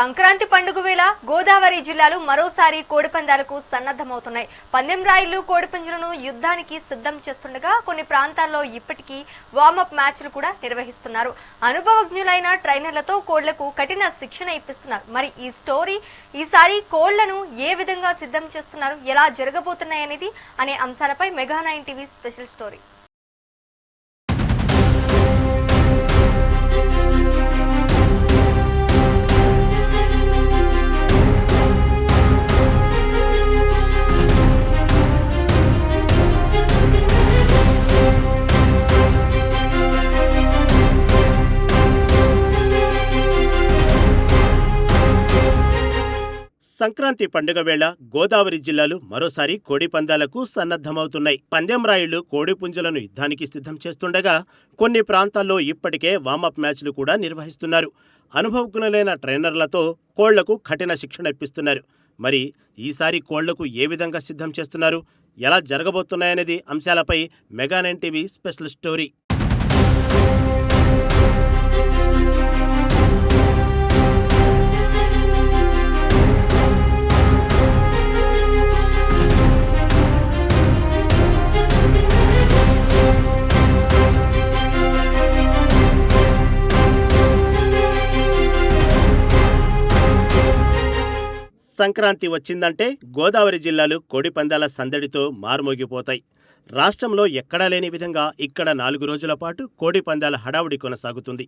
సంక్రాంతి పండుగ వేళ గోదావరి జిల్లాలు మరోసారి కోడిపందాలకు సన్నద్ధమవుతున్నాయి. పందెం రాయిలు కోడిపుంజులను యుద్ధానికి సిద్ధం చేస్తుండగా కొన్ని ప్రాంతాల్లో ఇప్పటికీ వార్మప్ మ్యాచ్లు కూడా నిర్వహిస్తున్నారు. అనుభవజ్ఞులైన ట్రైనర్లతో కోళ్ళకు కఠిన శిక్షణ ఇప్పిస్తున్నారు. మరి ఈ స్టోరీ ఈసారి కోళ్ళను ఏ విధంగా సిద్ధం చేస్తున్నారు ఎలా జరగబోతున్నాయనేది అనే అంశాలపై Mega Nine TV special story. Sankranti పండుగ వేళ గోదావరి జిల్లాలు మరోసారి కోడి పందాలకు సన్నద్ధమవుతున్నాయి. పందెం రాయుళ్ళు కోడిపుంజలను యుద్ధానికి సిద్ధం చేస్తుండగా కొన్ని ప్రాంతాల్లో ఇప్పటికే వామప్ మ్యాచ్లు కూడా నిర్వహిస్తున్నారు. అనుభవజ్ఞులైన ట్రైనర్లతో కోళ్ళకు కఠిన శిక్షణ ఇప్పిస్తున్నారు. మరి ఈసారి కోళ్ళకు ఏ విధంగా సిద్ధం చేస్తున్నారు? ఎలా జరగబోతున్నాయనేది అంశాలపై Mega Nine TV special story. Sankranti వచ్చిందంటే గోదావరి జిల్లాలు కోడిపందాల సందడితో మారుమోగిపోతాయి. రాష్ట్రంలో ఎక్కడా లేని విధంగా ఇక్కడ నాలుగు రోజుల పాటు కోడిపందాల హడావుడి కొనసాగుతుంది.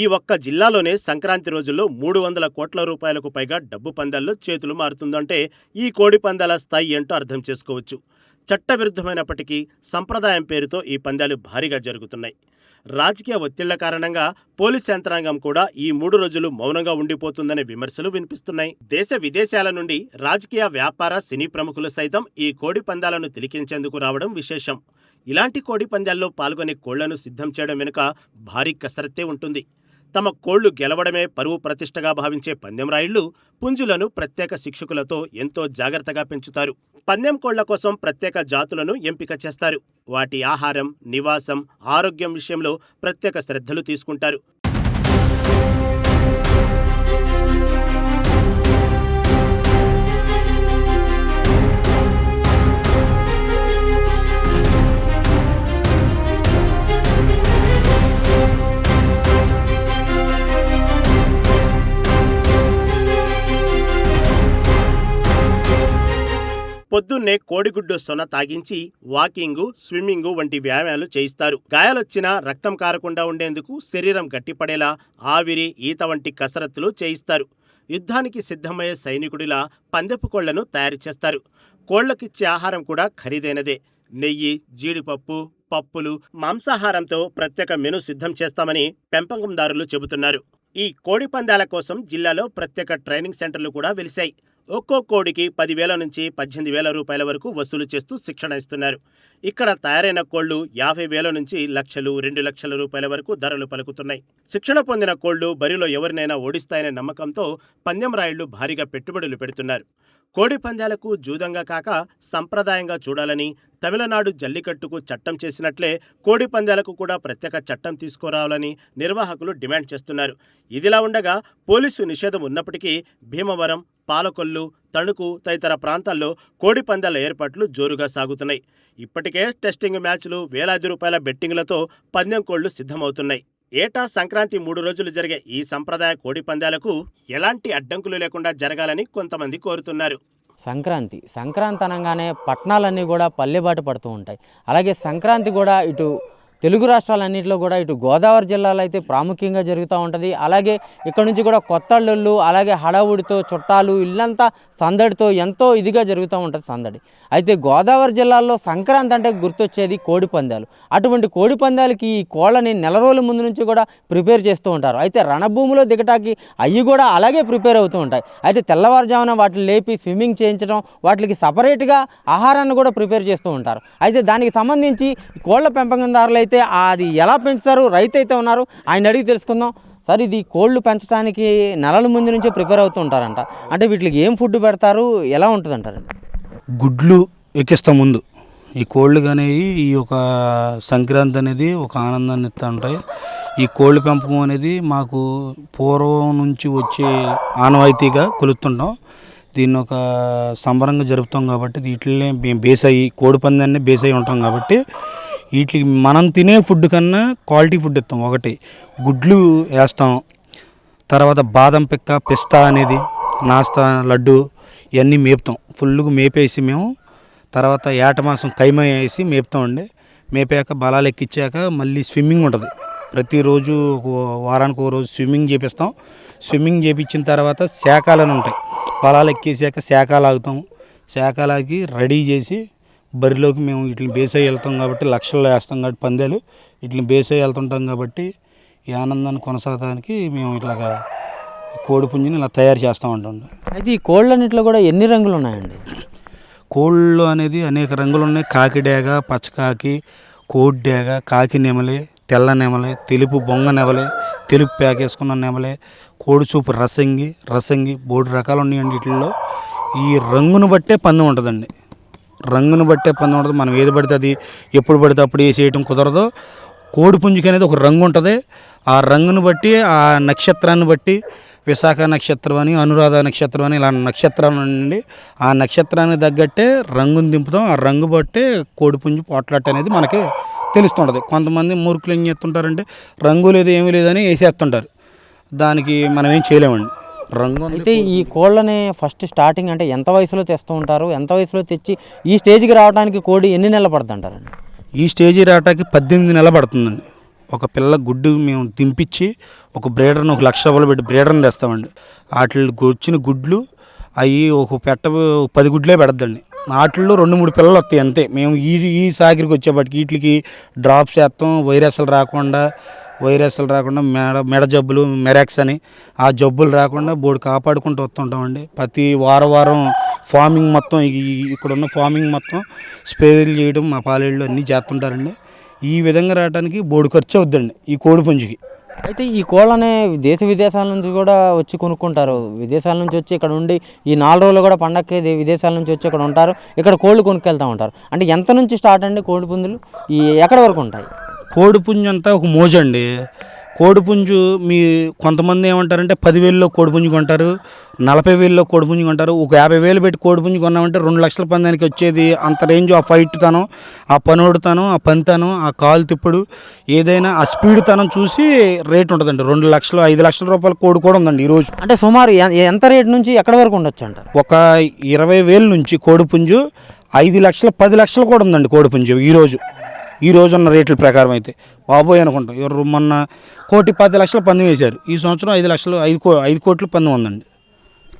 ఈ ఒక్క జిల్లాలోనే సంక్రాంతి రోజుల్లో మూడు వందల కోట్ల రూపాయలకు పైగా డబ్బు పందాల్లో చేతులు మారుతుందంటే ఈ కోడిపందాల స్థాయి ఏంటో అర్థం చేసుకోవచ్చు. చట్టవిరుద్ధమైనప్పటికీ సంప్రదాయం పేరుతో ఈ పందాలు భారీగా జరుగుతున్నాయి. రాజకీయ ఒత్తిళ్ళ కారణంగా పోలీస్ యంత్రాంగం కూడా ఈ మూడు రోజులు మౌనంగా ఉండిపోతుందనే విమర్శలు వినిపిస్తున్నాయి. దేశ విదేశాల నుండి రాజకీయ వ్యాపార సినీ ప్రముఖులు సైతం ఈ కోడి పందాలను తిలికించేందుకు రావడం విశేషం. ఇలాంటి కోడి పందాల్లో పాల్గొనే కోళ్ళను సిద్ధం చేయడం వెనుక భారీ కసరత్తే ఉంటుంది. తమ కోళ్ళు గెలవడమే పరువు ప్రతిష్టగా భావించే పందెం రాయిళ్ళు పుంజులను ప్రత్యేక శిక్షకులతో ఎంతో జాగ్రత్తగా పెంచుతారు. పందెం కోళ్ళ కోసం ప్రత్యేక జాతులను ఎంపిక చేస్తారు. వాటి ఆహారం నివాసం ఆరోగ్యం విషయంలో ప్రత్యేక శ్రద్ధలు తీసుకుంటారు. పొద్దున్నే కోడిగుడ్డు సొన తాగించి వాకింగు స్విమ్మింగు వంటి వ్యాయామాలు చేయిస్తారు. గాయాలొచ్చినా రక్తం కారకుండా ఉండేందుకు శరీరం గట్టిపడేలా ఆవిరి ఈత వంటి కసరత్తులు చేయిస్తారు. యుద్ధానికి సిద్ధమయ్యే సైనికుడిలా పందెపు కోళ్ళను తయారు చేస్తారు. కోళ్ళకిచ్చే ఆహారం కూడా ఖరీదైనదే. నెయ్యి జీడిపప్పు పప్పులు మాంసాహారంతో ప్రత్యేక మెను సిద్ధం చేస్తామని పెంపకందారులు చెబుతున్నారు. ఈ కోడి పందాల కోసం జిల్లాలో ప్రత్యేక ట్రైనింగ్ సెంటర్లు కూడా వెలిశాయి. ఒక్కో కోడికి పదివేల నుంచి పద్దెనిమిది వేల రూపాయల వరకు వసూలు చేస్తూ శిక్షణ ఇస్తున్నారు. ఇక్కడ తయారైన కోళ్ళు యాభై వేల నుంచి లక్షలు రెండు లక్షల రూపాయల వరకు ధరలు పలుకుతున్నాయి. శిక్షణ పొందిన కోళ్ళు బరిలో ఎవరినైనా ఓడిస్తాయనే నమ్మకంతో పందెం రాయుళ్ళు భారీగా పెట్టుబడులు పెడుతున్నారు. కోడి పందాలకు జూదంగా కాక సంప్రదాయంగా చూడాలని తమిళనాడు జల్లికట్టుకు చట్టం చేసినట్లే కోడి పందాలకు కూడా ప్రత్యేక చట్టం తీసుకురావాలని నిర్వాహకులు డిమాండ్ చేస్తున్నారు. ఇదిలా ఉండగా పోలీసు నిషేధం ఉన్నప్పటికీ భీమవరం పాలకొల్లు తణుకు తదితర ప్రాంతాల్లో కోడి పందాల ఏర్పాట్లు జోరుగా సాగుతున్నాయి. ఇప్పటికే టెస్టింగ్ మ్యాచ్లు వేలాది రూపాయల బెట్టింగ్లతో పందెం కోళ్ళు సిద్ధమవుతున్నాయి. ఏటా సంక్రాంతి మూడు రోజులు జరిగే ఈ సంప్రదాయ కోడి పందాలకు ఎలాంటి అడ్డంకులు లేకుండా జరగాలని కొంతమంది కోరుతున్నారు. సంక్రాంతి సంక్రాంతి అనగానే పట్టణాలన్నీ కూడా పల్లెబాటు పడుతూ ఉంటాయి. అలాగే సంక్రాంతి కూడా ఇటు తెలుగు రాష్ట్రాలన్నింటిలో కూడా ఇటు గోదావరి జిల్లాలో అయితే ప్రాముఖ్యంగా జరుగుతూ ఉంటుంది. అలాగే ఇక్కడ నుంచి కూడా కొత్త అల్లుళ్ళు అలాగే హడావుడితో చుట్టాలు ఇల్లంతా సందడితో ఎంతో ఇదిగా జరుగుతూ ఉంటుంది సందడి. అయితే గోదావరి జిల్లాలో సంక్రాంతి అంటే గుర్తొచ్చేది కోడి పందాలు. అటువంటి కోడి పందాలకి ఈ కోళ్ళని నెల రోజుల ముందు నుంచి కూడా ప్రిపేర్ చేస్తూ ఉంటారు. అయితే రణభూమిలో దిగటానికి అవి కూడా అలాగే ప్రిపేర్ అవుతూ ఉంటాయి. అయితే తెల్లవారుజామున వాటిని లేపి స్విమ్మింగ్ చేయించడం వాటికి సపరేట్గా ఆహారాన్ని కూడా ప్రిపేర్ చేస్తూ ఉంటారు. అయితే దానికి సంబంధించి కోళ్ళ పెంపకందారులు అయితే అది ఎలా పెంచుతారు? రైతు అయితే ఉన్నారు. ఆయన అడిగి తెలుసుకుందాం. సార్ ఇది కోళ్ళు పెంచడానికి నెలల ముందు నుంచే ప్రిపేర్ అవుతూ ఉంటారంట. అంటే వీటికి ఏం ఫుడ్ పెడతారు? ఎలా ఉంటుంది అంటారండి గుడ్లు ఎక్కిస్తాం ముందు. ఈ కోళ్ళు అనేవి ఈ యొక్క సంక్రాంతి అనేది ఒక ఆనందాన్ని ఇస్తూ ఉంటాయి ఈ కోళ్ళ పెంపకం అనేది మాకు పూర్వం నుంచి వచ్చే ఆనవాయితీగా కొలుస్తుంటాం. దీన్ని ఒక సంబరంగా జరుపుతాం కాబట్టి వీటిని మేము బేస్ అయ్యి కోడి పందాన్ని బేస్ అయి ఉంటాం కాబట్టి వీటికి మనం తినే ఫుడ్ కన్నా క్వాలిటీ ఫుడ్ ఇస్తాం ఒకటి. గుడ్లు వేస్తాం. తర్వాత బాదం పిక్క పిస్తా అనేది నాస్తా లడ్డు ఇవన్నీ మేపుతాం. ఫుల్గా మేపేసి మేము తర్వాత ఏట మాసం కైమ వేసి మేపుతామండి మేపాక బలాలు ఎక్కించాక మళ్ళీ స్విమ్మింగ్ ఉంటుంది. ప్రతిరోజు ఒక వారానికి ఒక రోజు స్విమ్మింగ్ చేపిస్తాం. స్విమ్మింగ్ చేపించిన తర్వాత శాఖాలని ఉంటాయి బలాలు ఎక్కేసాక శాఖలు ఆగుతాం. శాఖలాగి రెడీ చేసి బరిలోకి మేము వీటిని బేస్ అయ్యి వెళ్తాం కాబట్టి లక్షల్లో వేస్తాం కాబట్టి పందాలు. వీటిని బేస్ అయ్యి వెళ్తుంటాం కాబట్టి ఈ ఆనందాన్ని కొనసాగడానికి మేము ఇట్లాగా కోడి పుంజుని ఇలా తయారు చేస్తూ ఉంటాం అయితే ఈ కోళ్ళన్నింటిలో కూడా ఎన్ని రంగులు ఉన్నాయండి? కోళ్ళు అనేది అనేక రంగులు ఉన్నాయి. కాకి డేగ పచ్చకాకి కోడి డేగ కాకి నెమలి తెల్ల నెమలి తెలుపు బొంగ నెమలి తెలుపు ప్యాకేసుకున్న నెమలి కోడి చూపు రసంగి రసంగి మూడు రకాలు ఉన్నాయండి వీటిల్లో. ఈ రంగును బట్టే పందెం ఉంటుందండి. రంగును బట్టే పని ఉండదు. మనం ఏది పడితే అది ఎప్పుడు పడితే అప్పుడు వేసేయటం కుదరదు. కోడి పుంజుకి అనేది ఒక రంగు ఉంటుంది. ఆ రంగును బట్టి ఆ నక్షత్రాన్ని బట్టి విశాఖ నక్షత్రం అని అనురాధ నక్షత్రం అని ఇలా నక్షత్రాలు నుండి ఆ నక్షత్రానికి తగ్గట్టే రంగును దింపుతాం. ఆ రంగు బట్టే కోడిపుంజు పోట్లాట అనేది మనకి తెలుస్తుంటుంది. కొంతమంది మూర్ఖులు ఏం చేస్తుంటారంటే రంగు లేదు ఏమీ లేదని వేసేస్తుంటారు. దానికి మనం ఏం చేయలేమండి. రంగు అయితే ఈ కోళ్ళని ఫస్ట్ స్టార్టింగ్ అంటే ఎంత వయసులో తెస్తూ ఉంటారు? ఎంత వయసులో తెచ్చి ఈ స్టేజ్కి రావడానికి కోడి ఎన్ని నెలలు పడుతుంది అంటారండి ఈ స్టేజీ రావటానికి పద్దెనిమిది నెలలు పడుతుందండి. ఒక పిల్ల గుడ్డు మేము దింపించి ఒక బ్రేడర్ని ఒక లక్ష రూపాయలు పెట్టి బ్రేడర్ని తెస్తామండి. వాటికి వచ్చిన గుడ్లు అవి ఒక పెట్ట పది గుడ్లే పెడద్దండి. వాటిల్లో రెండు మూడు పిల్లలు వస్తాయి అంతే. మేము ఈ ఈ సాగిరికి వచ్చేప్పటికి వీటికి డ్రాప్స్ వేస్తాం వైరస్లు రాకుండా వైరస్లు రాకుండా మెడ మెడ జబ్బులు మెరాక్స్ అని ఆ జబ్బులు రాకుండా బోర్డు కాపాడుకుంటూ వస్తుంటామండి. ప్రతి వారం వారం ఫార్మింగ్ మొత్తం ఇక్కడున్న ఫార్మింగ్ మొత్తం స్ప్రేలు చేయడం మా పాలేళ్ళు అన్నీ చేస్తుంటారండి. ఈ విధంగా రావడానికి బోర్డు ఖర్చు అవుద్దండి ఈ కోడి పుంజుకి. అయితే ఈ కోళ్ళనే దేశ విదేశాల నుంచి కూడా వచ్చి కొనుక్కుంటారు. విదేశాల నుంచి వచ్చి ఇక్కడ ఉండి ఈ నాలుగు రోజులు కూడా పండక్కి విదేశాల నుంచి వచ్చి ఇక్కడ ఉంటారు. ఇక్కడ కోళ్ళు కొనుక్కెళ్తూ ఉంటారు. అంటే ఎంత నుంచి స్టార్ట్ అండి కోడి పుంజులు? ఈ ఎక్కడ వరకు ఉంటాయి? కోడి పుంజు అంతా ఒక మోజండి. కోడి పుంజు మీ కొంతమంది ఏమంటారంటే పదివేల్లో కోడి పుంజు కొంటారు నలభై వేల్లో కోడి పుంజు కొంటారు. ఒక యాభై వేలు పెట్టి కోడి పుంజు కొన్నామంటే రెండు లక్షల పందానికి వచ్చేది. అంత రేంజ్ ఆ ఫైట్ తనం ఆ పనోడుతనం ఆ పంతనం ఆ కాలు తిప్పుడు. ఏదైనా ఆ స్పీడ్ తనం చూసి రేట్ ఉంటుందండి. రెండు లక్షలు ఐదు లక్షల రూపాయల కోడి కూడా ఉందండి ఈరోజు అంటే సుమారు ఎంత రేటు నుంచి ఎక్కడ వరకు ఉండొచ్చు అంటారు? ఒక ఇరవై వేల నుంచి కోడిపుంజు ఐదు లక్షలు పది లక్షలు కూడా ఉందండి కోడిపుంజు ఈరోజు ఈ రోజు ఉన్న రేట్ల ప్రకారం అయితే. బాబోయ్ అనుకుంటాం. ఎవరు మొన్న కోటి పది లక్షలు పందెం వేశారు. ఈ సంవత్సరం ఐదు లక్షలు ఐదు కో ఐదు కోట్ల పందెం ఉందండి.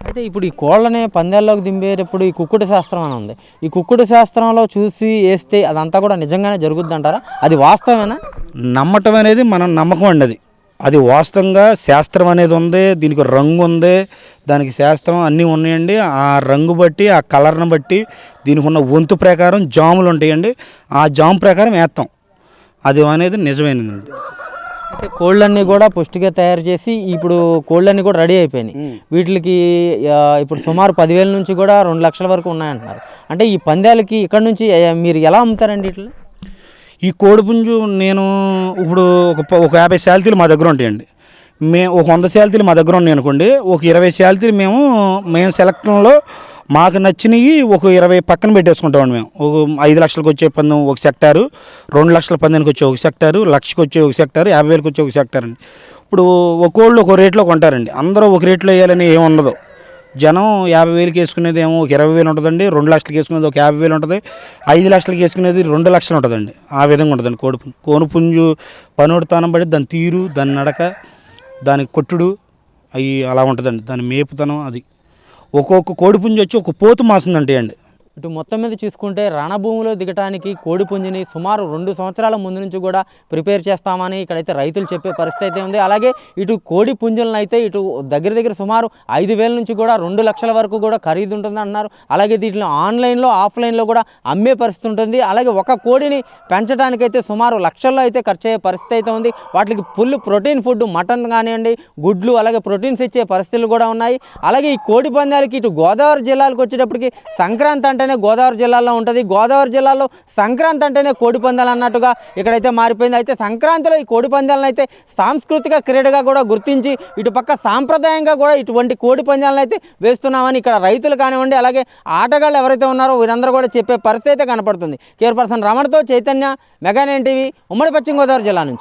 అయితే ఇప్పుడు ఈ కోళ్ళని పందాల్లోకి దింపేటప్పుడు ఈ కుక్కుడు శాస్త్రం అని ఉంది. ఈ కుక్కుడు శాస్త్రంలో చూసి వేస్తే అదంతా కూడా నిజంగానే జరుగుద్ది అంటారా అది వాస్తవమేనా? నమ్మటం అనేది మనం నమ్మకం అండి అది. అది వాస్తవంగా శాస్త్రం అనేది ఉంది దీనికి రంగు ఉంది దానికి శాస్త్రం అన్నీ ఉన్నాయండి. ఆ రంగు బట్టి ఆ కలర్ని బట్టి దీనికి ఉన్న వంతు ప్రకారం జాములు ఉంటాయండి. ఆ జాము ప్రకారం వేస్తాం. అది అనేది నిజమైనదండి. అయితే కోళ్ళన్నీ కూడా పుష్టిగా తయారు చేసి ఇప్పుడు కోళ్ళన్నీ కూడా రెడీ అయిపోయినాయి. వీటికి ఇప్పుడు సుమారు పదివేల నుంచి కూడా రెండు లక్షల వరకు ఉన్నాయంటున్నారు. అంటే ఈ పందాలకి ఇక్కడ నుంచి మీరు ఎలా అమ్ముతారండి ఇట్లా ఈ కోడిపుంజు నేను ఇప్పుడు ఒక ఒక యాభై శాలతీలు మా దగ్గర ఉంటాయండి. మేము ఒక వంద శాలతీలు మా దగ్గర ఉన్నాయి అనుకోండి ఒక ఇరవై శాలతీలు మేము మేము సెలక్షన్లో మాకు నచ్చినవి ఒక ఇరవై పక్కన పెట్టేసుకుంటామండి మేము. ఒక ఐదు లక్షలకు వచ్చే పందెం ఒక సెక్టారు రెండు లక్షల పందెంకి వచ్చే ఒక సెక్టారు లక్షకు వచ్చే ఒక సెక్టారు యాభై వేలకు వచ్చే ఒక సెక్టార్ అండి ఇప్పుడు ఒక్కోళ్ళు ఒక రేట్లో కొంటారండి. అందరూ ఒక రేట్లో వేయాలని ఏమి ఉండదు. జనం యాభై వేలకి వేసుకునేది ఏమో ఒక ఇరవై వేలు ఉంటుందండి రెండు లక్షలకి వేసుకునేది ఒక యాభై వేలు ఉంటుంది ఐదు లక్షలకి వేసుకునేది రెండు లక్షలు ఉంటుందండి. ఆ విధంగా ఉంటుందండి కోడి కోనుపుంజు పనుడుతానం బట్టి దాని తీరు దాని నడక దాని కొట్టుడు అవి అలా ఉంటుందండి. దాని మేపుతనం అది. ఒక్కొక్క కోడిపుంజు వచ్చి ఒక పోతు మాసిందంటే అండి ఇటు మొత్తం మీద చూసుకుంటే రణభూమిలో దిగటానికి కోడి పుంజుని సుమారు రెండు సంవత్సరాల ముందు నుంచి కూడా ప్రిపేర్ చేస్తామని ఇక్కడైతే రైతులు చెప్పే పరిస్థితి అయితే ఉంది. అలాగే ఇటు కోడి పుంజులను అయితే ఇటు దగ్గర దగ్గర సుమారు ఐదు వేల నుంచి కూడా రెండు లక్షల వరకు కూడా ఖరీదు ఉంటుంది అన్నారు. అలాగే దీంట్లో ఆన్లైన్లో ఆఫ్లైన్లో కూడా అమ్మే పరిస్థితి ఉంటుంది. అలాగే ఒక కోడిని పెంచడానికైతే సుమారు లక్షల్లో అయితే ఖర్చు అయ్యే పరిస్థితి అయితే ఉంది. వాటికి ఫుల్ ప్రోటీన్ ఫుడ్ మటన్ కానివ్వండి గుడ్లు అలాగే ప్రోటీన్స్ ఇచ్చే పరిస్థితులు కూడా ఉన్నాయి. అలాగే ఈ కోడి పందాలకి ఇటు గోదావరి జిల్లాలకు వచ్చేటప్పటికి సంక్రాంతి అంటే అంటేనే గోదావరి జిల్లాలో ఉంటుంది. గోదావరి జిల్లాలో సంక్రాంతి అంటేనే కోడి పందాలు అన్నట్టుగా ఇక్కడైతే మారిపోయింది. అయితే సంక్రాంతిలో ఈ కోడి పందాలను అయితే సాంస్కృతిక క్రీడగా కూడా గుర్తించి ఇటు పక్క సాంప్రదాయంగా కూడా ఇటువంటి కోడి పందాలను అయితే వేస్తున్నామని ఇక్కడ రైతులు కానివ్వండి అలాగే ఆటగాళ్ళు ఎవరైతే ఉన్నారో వీరందరూ కూడా చెప్పే పరిస్థితి అయితే కనపడుతుంది. కేర్ పర్సన్ రమణతో చైతన్య మెగానేన్ టీవీ ఉమ్మడి పశ్చిమ గోదావరి జిల్లా నుంచి.